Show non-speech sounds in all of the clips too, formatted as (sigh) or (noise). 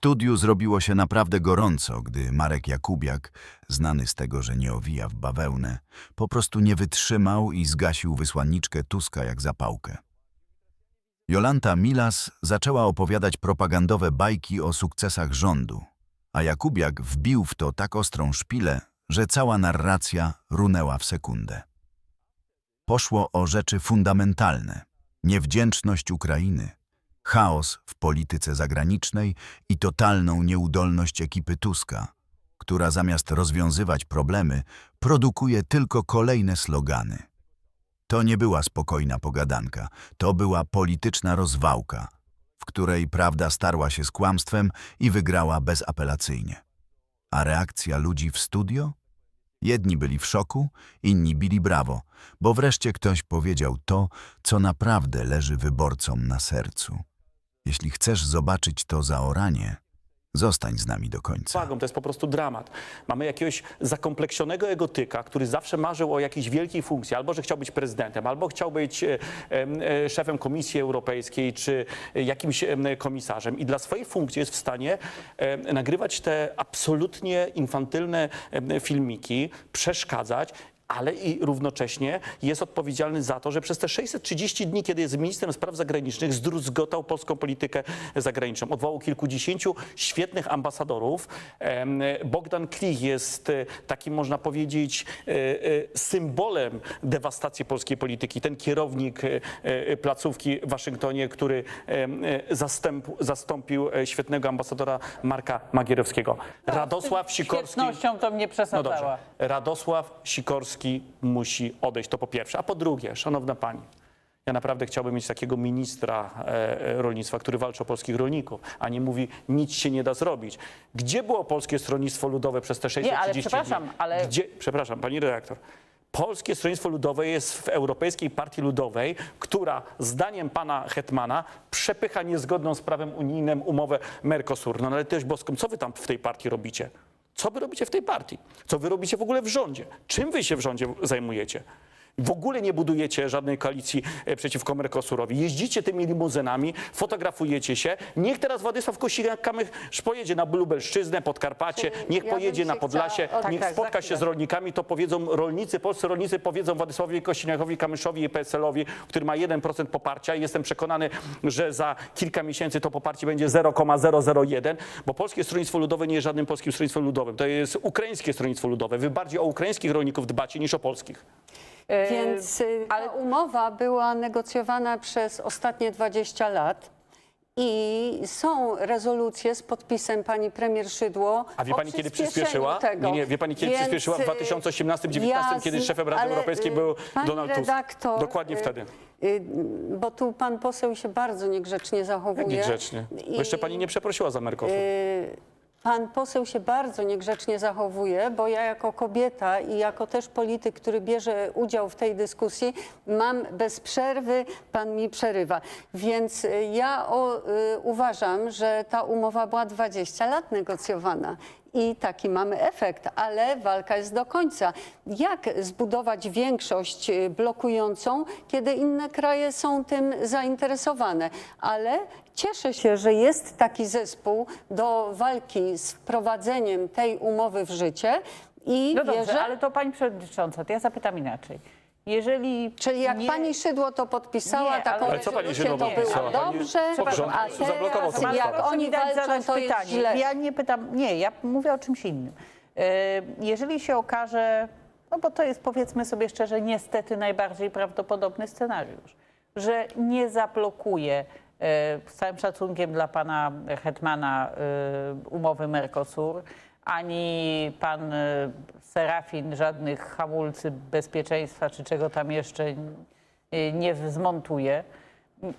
studiu zrobiło się naprawdę gorąco, gdy Marek Jakubiak, znany z tego, że nie owija w bawełnę, po prostu nie wytrzymał i zgasił wysłanniczkę Tuska jak zapałkę. Jolanta Milas zaczęła opowiadać propagandowe bajki o sukcesach rządu, a Jakubiak wbił w to tak ostrą szpilę, że cała narracja runęła w sekundę. Poszło o rzeczy fundamentalne, niewdzięczność Ukrainy, chaos w polityce zagranicznej i totalną nieudolność ekipy Tuska, która zamiast rozwiązywać problemy, produkuje tylko kolejne slogany. To nie była spokojna pogadanka, to była polityczna rozwałka, w której prawda starła się z kłamstwem i wygrała bezapelacyjnie. A reakcja ludzi w studio? Jedni byli w szoku, inni bili brawo, bo wreszcie ktoś powiedział to, co naprawdę leży wyborcom na sercu. Jeśli chcesz zobaczyć to zaoranie, zostań z nami do końca. To jest po prostu dramat. Mamy jakiegoś zakompleksionego egotyka, który zawsze marzył o jakiejś wielkiej funkcji, albo że chciał być prezydentem, albo chciał być e, e, szefem Komisji Europejskiej, czy jakimś e, komisarzem. I dla swojej funkcji jest w stanie nagrywać te absolutnie infantylne filmiki, przeszkadzać ale i równocześnie jest odpowiedzialny za to, że przez te 630 dni, kiedy jest ministrem spraw zagranicznych, zdruzgotał polską politykę zagraniczną. Odwołał kilkudziesięciu świetnych ambasadorów. Bogdan Klich jest e, takim, można powiedzieć, e, e, symbolem dewastacji polskiej polityki. Ten kierownik placówki w Waszyngtonie, który zastąpił świetnego ambasadora Marka Magierowskiego. Radosław Sikorski... Świetnością to mnie No przesadzała. dobrze. Radosław Sikorski musi odejść. To po pierwsze. A po drugie, szanowna pani, ja naprawdę chciałbym mieć takiego ministra e, e, rolnictwa, który walczy o polskich rolników, a nie mówi, nic się nie da zrobić. Gdzie było Polskie Stronnictwo Ludowe przez te 630 ale przepraszam, dni? ale- Gdzie, przepraszam, pani redaktor. Polskie Stronnictwo Ludowe jest w Europejskiej Partii Ludowej, która zdaniem pana Hetmana przepycha niezgodną z prawem unijnym umowę Mercosur. No ale też boską, co wy tam w tej partii robicie? Co wy robicie w tej partii? Co wy robicie w ogóle w rządzie? Czym wy się w rządzie zajmujecie? W ogóle nie budujecie żadnej koalicji e, przeciwko Mercosurowi. Jeździcie tymi limuzynami, fotografujecie się. Niech teraz Władysław Kosiniak-Kamysz pojedzie na Lubelszczyznę, Podkarpacie, niech ja bym pojedzie się na Podlasie, chciała- o, tak, niech tak, za spotka się chwilę. z rolnikami, to powiedzą rolnicy, polscy rolnicy powiedzą Władysławowi Kosiniakowi, Kamyszowi i PSL-owi, który ma 1% poparcia i jestem przekonany, że za kilka miesięcy to poparcie będzie 0,001, bo Polskie Stronnictwo Ludowe nie jest żadnym Polskim Stronnictwem Ludowym. To jest Ukraińskie Stronnictwo Ludowe. Wy bardziej o ukraińskich rolników dbacie niż o polskich. E, Więc y, ta ale- umowa była negocjowana przez ostatnie 20 lat. I są rezolucje z podpisem pani premier Szydło. A wie o pani, kiedy przyspieszyła? Tego. Nie, nie, wie pani, kiedy Więc, przyspieszyła? W y, 2018-19, ja kiedy szefem Rady ale, Europejskiej y, był pani Donald Tusk. Dokładnie y, wtedy. y, Bo tu pan poseł się bardzo niegrzecznie Jak zachowuje. niegrzecznie. Bo jeszcze pani nie przeprosiła za Mercosur. Pan poseł się bardzo niegrzecznie zachowuje, bo ja jako kobieta i jako też polityk, który bierze udział w tej dyskusji, mam bez przerwy, pan mi przerywa. Więc y, ja o, y, uważam, że ta umowa była 20 lat negocjowana. I taki mamy efekt, ale walka jest do końca. Jak zbudować większość y, blokującą, kiedy inne kraje są tym zainteresowane? Ale cieszę się, że jest taki zespół do walki z wprowadzeniem tej umowy w życie i No dobrze, wierzę, ale to pani przewodnicząca, to ja zapytam inaczej. Jeżeli czyli jak nie, pani Szydło to podpisała, Nie, taką ale- Ale co pani rezolucję, Szydło to podpisała? było Pani- dobrze, Rząd a zablokował teraz to jak oni dać walczą, to jest pytanie. źle. Ja nie pytam, nie, ja mówię o czymś innym. E, Jeżeli się okaże, no bo to jest powiedzmy sobie szczerze, niestety najbardziej prawdopodobny scenariusz, że nie zablokuje e, z całym szacunkiem dla pana Hetmana e, umowy Mercosur, ani pan e, Serafin żadnych hamulcy bezpieczeństwa czy czego tam jeszcze e, nie zmontuje.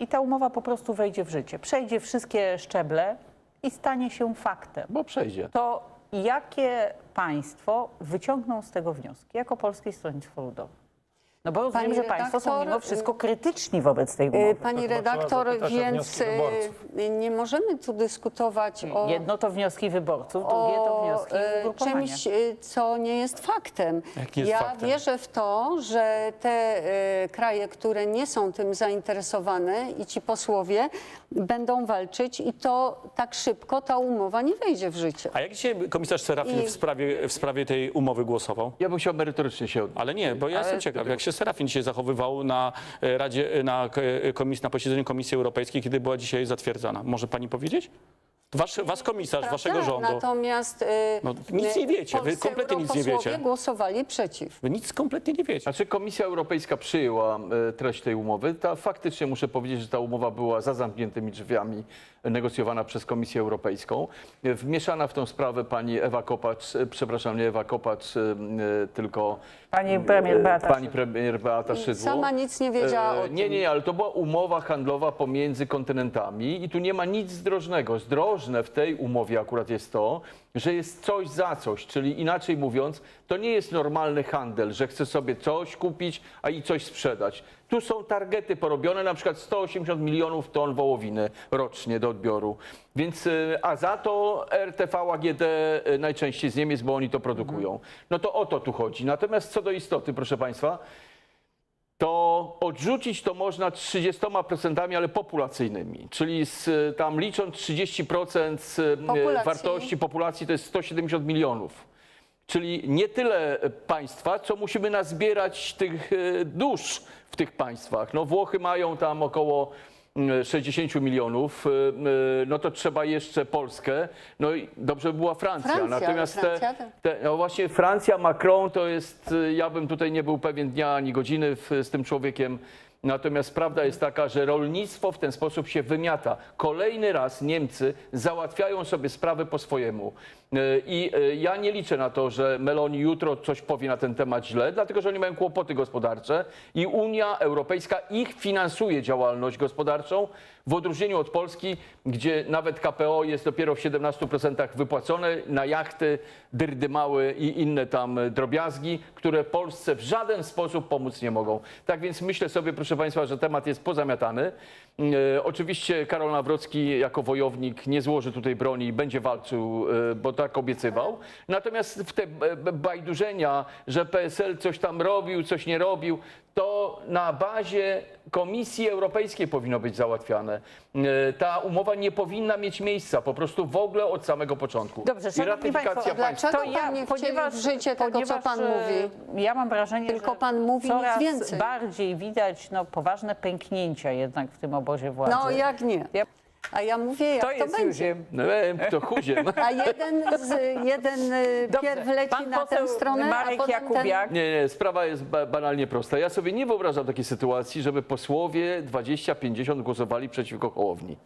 I ta umowa po prostu wejdzie w życie. Przejdzie wszystkie szczeble i stanie się faktem. Bo przejdzie. To jakie państwo wyciągną z tego wnioski jako Polskie Stronnictwo Ludowe? No bo rozumiem, Pani że Państwo są redaktor, mimo wszystko krytyczni wobec tej umowy. Y, Pani chyba trzeba redaktor, zapytać o więc wnioski wyborców. y, nie możemy tu dyskutować o, Jedno to wnioski wyborców, drugie to o wnioski ugrupowania. czymś, co nie jest faktem. Jak nie jest ja faktem? wierzę w to, że te kraje, które nie są tym zainteresowane i ci posłowie będą walczyć i to tak szybko ta umowa nie wejdzie w życie. A jak dzisiaj komisarz Serafin I- w, sprawie, w sprawie tej umowy głosował? Ja bym chciał merytorycznie się odnieść. Ale nie, bo ja jestem ciekaw, jak się Serafin dzisiaj zachowywał na e, Radzie, na, e, na posiedzeniu Komisji Europejskiej, kiedy była dzisiaj zatwierdzana. Może pani powiedzieć? Wasz, was komisarz, waszego Prawda? rządu. Natomiast e, No, nic nie wiecie, wy kompletnie nic nie wiecie. głosowali przeciw. Wy nic kompletnie nie wiecie. Znaczy Komisja Europejska przyjęła e, treść tej umowy. Ta, faktycznie muszę powiedzieć, że ta umowa była za zamkniętymi drzwiami negocjowana przez Komisję Europejską. E, Wmieszana w tą sprawę pani Ewa Kopacz, e, przepraszam, nie Ewa Kopacz, e, e, tylko Pani premier Beata pani premier Beata Szydło. Sama nic nie wiedziała o E, Nie, tym. nie, ale to była umowa handlowa pomiędzy kontynentami i tu nie ma nic zdrożnego. Zdrożne w tej umowie akurat jest to, że jest coś za coś, czyli inaczej mówiąc, to nie jest normalny handel, że chcę sobie coś kupić, a i coś sprzedać. Tu są targety porobione, na przykład 180 milionów ton wołowiny rocznie do odbioru. Więc, e, a za to RTV AGD e, najczęściej z Niemiec, bo oni to produkują. No to o to tu chodzi. Natomiast co do istoty, proszę Państwa, to odrzucić to można 30%, ale populacyjnymi. Czyli z, e, tam licząc 30% z, e, Populacji. wartości populacji to jest 170 milionów. Czyli nie tyle państwa, co musimy nazbierać tych e, dusz w tych państwach. No Włochy mają tam około 60 milionów, e, e, no to trzeba jeszcze Polskę, no i dobrze by była Francja. Francja, Natomiast Francja te, te, no właśnie Francja, Macron to jest, y, ja bym tutaj nie był pewien dnia ani godziny w, z tym człowiekiem. Natomiast prawda jest taka, że rolnictwo w ten sposób się wymiata. Kolejny raz Niemcy załatwiają sobie sprawy po swojemu. Y, I y, ja nie liczę na to, że Meloni jutro coś powie na ten temat źle, dlatego że oni mają kłopoty gospodarcze i Unia Europejska ich finansuje działalność gospodarczą w odróżnieniu od Polski, gdzie nawet KPO jest dopiero w 17% wypłacone na jachty, dyrdymały i inne tam drobiazgi, które Polsce w żaden sposób pomóc nie mogą. Tak więc myślę sobie, proszę Państwa, że temat jest pozamiatany. E, oczywiście Karol Nawrocki jako wojownik nie złoży tutaj broni i będzie walczył, e, bo tak obiecywał. Natomiast w te bajdurzenia, że PSL coś tam robił, coś nie robił, to na bazie Komisji Europejskiej powinno być załatwiane. E, Ta umowa nie powinna mieć miejsca po prostu w ogóle od samego początku. Dobrze, I szanowni ratyfikacja państwo, państwa. Dlaczego pan nie wcielił w życie tego, co pan e, mówi? Ja mam wrażenie, Tylko że pan mówi, nic coraz więcej. bardziej widać no, poważne pęknięcia jednak w tym obozie władzy. No jak nie? Ja- A ja mówię, jak To to, jest będzie. już... No, e, to chudzie. A jeden, z, jeden y, Dobrze, pierw leci pan na tę poseł stronę, a Marek potem ten... Jakubiak. Nie, nie, sprawa jest ba banalnie prosta. Ja sobie nie wyobrażam takiej sytuacji, żeby posłowie 20-50 głosowali przeciwko Hołowni.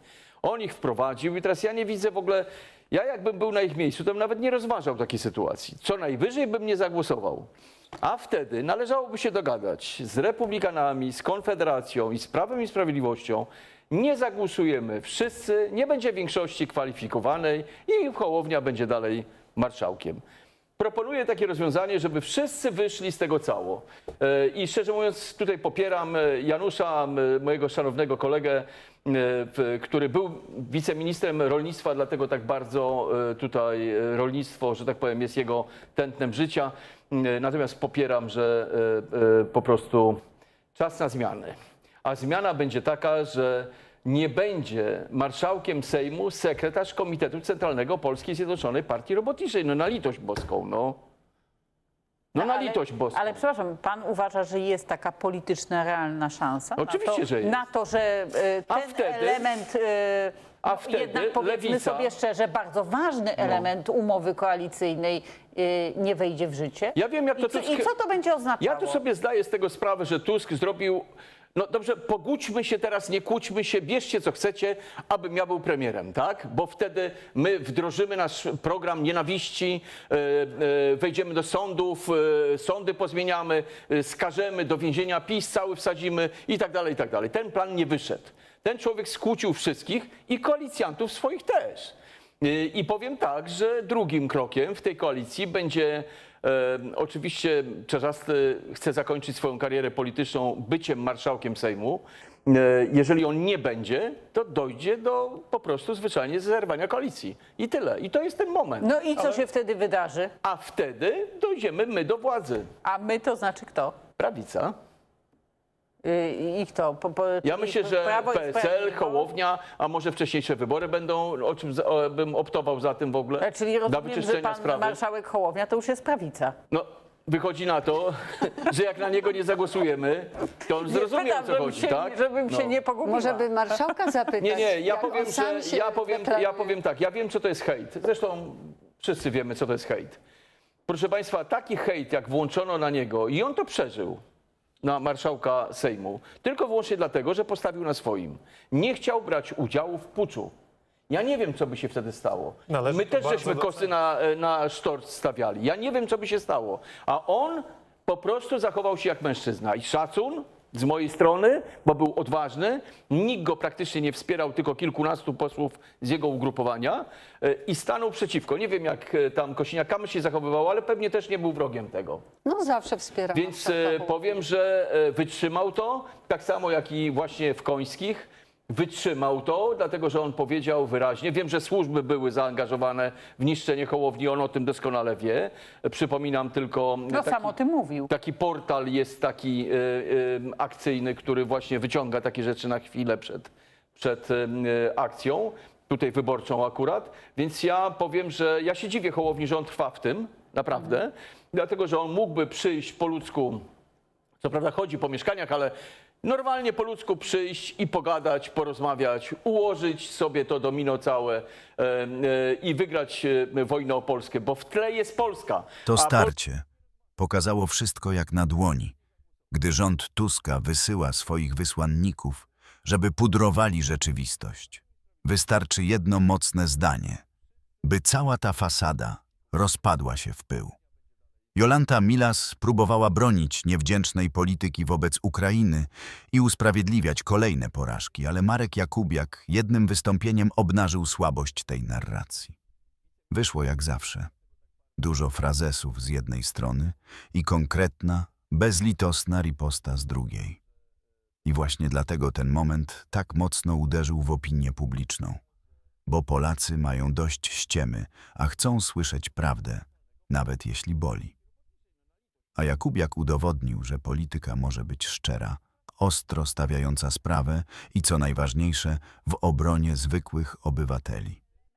On ich wprowadził i teraz ja nie widzę w ogóle, ja jakbym był na ich miejscu, to bym nawet nie rozważał takiej sytuacji. Co najwyżej bym nie zagłosował. A wtedy należałoby się dogadać z republikanami, z Konfederacją i z Prawem i Sprawiedliwością. Nie zagłosujemy wszyscy, nie będzie większości kwalifikowanej i Hołownia będzie dalej marszałkiem. Proponuję takie rozwiązanie, żeby wszyscy wyszli z tego cało. E, I szczerze mówiąc, tutaj popieram e, Janusza, mojego szanownego kolegę, e, który był wiceministrem rolnictwa, dlatego tak bardzo tutaj rolnictwo, że tak powiem, jest jego tętnem życia. Natomiast popieram, że po prostu czas na zmiany. A zmiana będzie taka, że nie będzie marszałkiem Sejmu sekretarz Komitetu Centralnego Polskiej Zjednoczonej Partii Robotniczej. No na litość boską, no. No na Ale- litość boską. Ale przepraszam, pan uważa, że jest taka polityczna, realna szansa? Oczywiście, na to, że jest. Na to, że A ten wtedy- element, e, A no, wtedy jednak powiedzmy Lewica- sobie szczerze, bardzo ważny element umowy koalicyjnej e, nie wejdzie w życie? Ja wiem, jak to I co, Tusk- I co to będzie oznaczało? Ja tu sobie zdaję z tego sprawę, że Tusk zrobił. No dobrze, pogódźmy się teraz, nie kłóćmy się, bierzcie co chcecie, abym ja był premierem, tak? Bo wtedy my wdrożymy nasz program nienawiści, e, e, wejdziemy do sądów, e, sądy pozmieniamy, skażemy, do więzienia PiS cały wsadzimy i tak dalej, i tak dalej. Ten plan nie wyszedł. Ten człowiek skłócił wszystkich i koalicjantów swoich też. I powiem tak, że drugim krokiem w tej koalicji będzie oczywiście Czarzasty chce zakończyć swoją karierę polityczną byciem marszałkiem Sejmu. E, jeżeli on nie będzie, to dojdzie do po prostu zwyczajnie zerwania koalicji. I tyle. I to jest ten moment. No i co się wtedy wydarzy? A wtedy dojdziemy my do władzy. A my to znaczy kto? Prawica. Y, I kto? Po, po, Ja czyli myślę, że Prawo i PSL, Sprawiedliwość? Hołownia, a może wcześniejsze wybory będą, o czym za- o, bym optował za tym w ogóle. E, Czyli rozumiem, że pan sprawy. marszałek Hołownia to już jest prawica. No, wychodzi na to, (laughs) że jak na niego nie zagłosujemy, to on zrozumie o co chodzi, się, tak? Żebym No. się nie pogubiła. Może by marszałka (laughs) zapytać? Nie, nie, ja jak powiem, sam że się ja powiem, ja deklaruje. powiem tak, ja wiem, co to jest hejt. Zresztą wszyscy wiemy, co to jest hejt. Proszę Państwa, taki hejt, jak włączono na niego, i on to przeżył, na marszałka Sejmu, tylko wyłącznie dlatego, że postawił na swoim. Nie chciał brać udziału w puczu. Ja nie wiem, co by się wtedy stało. Należy My też żeśmy kosy na, na sztorc stawiali. Ja nie wiem, co by się stało. A on po prostu zachował się jak mężczyzna. I szacun z mojej strony, bo był odważny. Nikt go praktycznie nie wspierał, tylko kilkunastu posłów z jego ugrupowania. e, I stanął przeciwko. Nie wiem, jak e, tam Kosiniak-Kamysz się zachowywał, ale pewnie też nie był wrogiem tego. No zawsze wspieram. Więc marszałka e, Hołownię. powiem, że wytrzymał to, tak samo jak i właśnie w Końskich. Wytrzymał to, dlatego że on powiedział wyraźnie, wiem, że służby były zaangażowane w niszczenie Hołowni, on o tym doskonale wie. Przypominam tylko No taki, sam o tym mówił. taki portal jest taki e, e, akcyjny, który właśnie wyciąga takie rzeczy na chwilę przed, przed e, akcją, tutaj wyborczą akurat. Więc ja powiem, że ja się dziwię Hołowni, że on trwa w tym, naprawdę, dlatego że on mógłby przyjść po ludzku co prawda chodzi po mieszkaniach, ale normalnie po ludzku przyjść i pogadać, porozmawiać, ułożyć sobie to domino całe e, e, i wygrać e, wojnę o Polskę, bo w tle jest Polska. To starcie pokazało wszystko jak na dłoni, gdy rząd Tuska wysyła swoich wysłanników, żeby pudrowali rzeczywistość. Wystarczy jedno mocne zdanie, by cała ta fasada rozpadła się w pył. Jolanta Milas próbowała bronić niewdzięcznej polityki wobec Ukrainy i usprawiedliwiać kolejne porażki, ale Marek Jakubiak jednym wystąpieniem obnażył słabość tej narracji. Wyszło jak zawsze. Dużo frazesów z jednej strony i konkretna, bezlitosna riposta z drugiej. I właśnie dlatego ten moment tak mocno uderzył w opinię publiczną. Bo Polacy mają dość ściemy, a chcą słyszeć prawdę, nawet jeśli boli. A Jakubiak udowodnił, że polityka może być szczera, ostro stawiająca sprawę i co najważniejsze, w obronie zwykłych obywateli.